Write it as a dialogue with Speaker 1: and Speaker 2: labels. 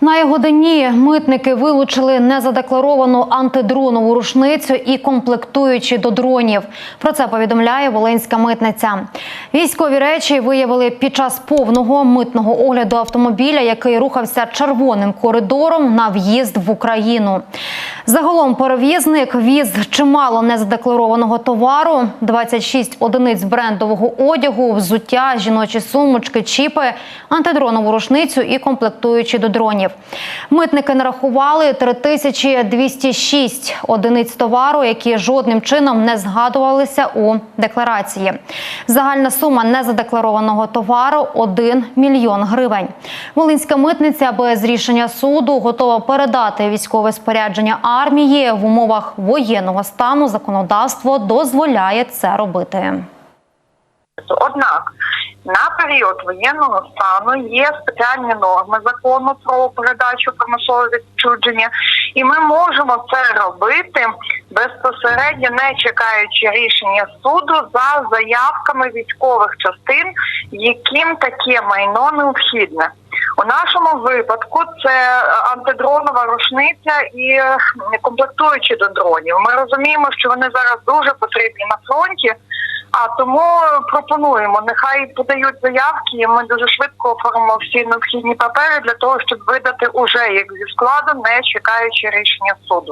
Speaker 1: На його дні митники вилучили незадекларовану антидронову рушницю і комплектуючі до дронів. Про це повідомляє Волинська митниця. Військові речі виявили під час повного митного огляду автомобіля, який рухався червоним коридором на в'їзд в Україну. Загалом перевізник віз чимало незадекларованого товару: 26 одиниць брендового одягу, взуття, жіночі сумочки, чіпи, антидронову рушницю і комплектуючі до дронів. Митники нарахували 3206 одиниць товару, які жодним чином не згадувалися у декларації. Загальна сума незадекларованого товару 1 мільйон гривень. Волинська митниця без рішення суду готова передати військове спорядження армії в умовах воєнного стану. Законодавство дозволяє це робити.
Speaker 2: Однак на період воєнного стану є спеціальні норми закону про передачу примусового відчудження, і ми можемо це робити безпосередньо не чекаючи рішення суду за заявками військових частин, яким таке майно необхідне. У нашому випадку це антидронова рушниця і е, комплектуючі до дронів. Ми розуміємо, що вони зараз дуже потрібні на фронті. А тому пропонуємо, нехай подають заявки, і ми дуже швидко оформимо всі необхідні папери для того, щоб видати уже їх зі складу, не чекаючи рішення суду.